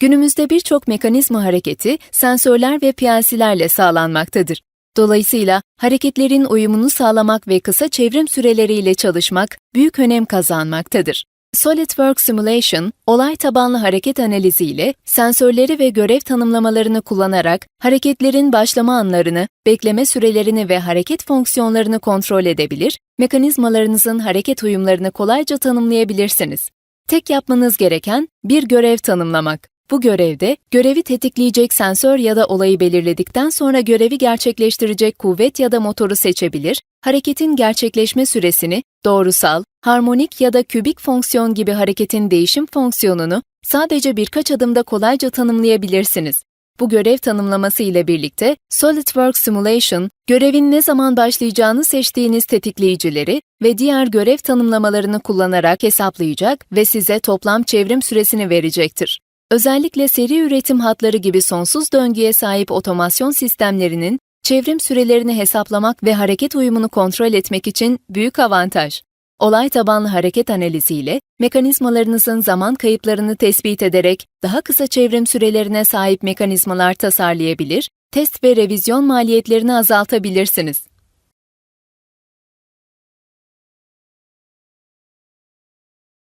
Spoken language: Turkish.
Günümüzde birçok mekanizma hareketi sensörler ve PLC'lerle sağlanmaktadır. Dolayısıyla hareketlerin uyumunu sağlamak ve kısa çevrim süreleriyle çalışmak büyük önem kazanmaktadır. SolidWorks Simulation, olay tabanlı hareket analizi ile sensörleri ve görev tanımlamalarını kullanarak hareketlerin başlama anlarını, bekleme sürelerini ve hareket fonksiyonlarını kontrol edebilir, mekanizmalarınızın hareket uyumlarını kolayca tanımlayabilirsiniz. Tek yapmanız gereken bir görev tanımlamak. Bu görevde görevi tetikleyecek sensör ya da olayı belirledikten sonra görevi gerçekleştirecek kuvvet ya da motoru seçebilir, hareketin gerçekleşme süresini, doğrusal, harmonik ya da kübik fonksiyon gibi hareketin değişim fonksiyonunu sadece birkaç adımda kolayca tanımlayabilirsiniz. Bu görev tanımlaması ile birlikte SolidWorks Simulation, görevin ne zaman başlayacağını seçtiğiniz tetikleyicileri ve diğer görev tanımlamalarını kullanarak hesaplayacak ve size toplam çevrim süresini verecektir. Özellikle seri üretim hatları gibi sonsuz döngüye sahip otomasyon sistemlerinin çevrim sürelerini hesaplamak ve hareket uyumunu kontrol etmek için büyük avantaj. Olay tabanlı hareket analiziyle mekanizmalarınızın zaman kayıplarını tespit ederek daha kısa çevrim sürelerine sahip mekanizmalar tasarlayabilir, test ve revizyon maliyetlerini azaltabilirsiniz.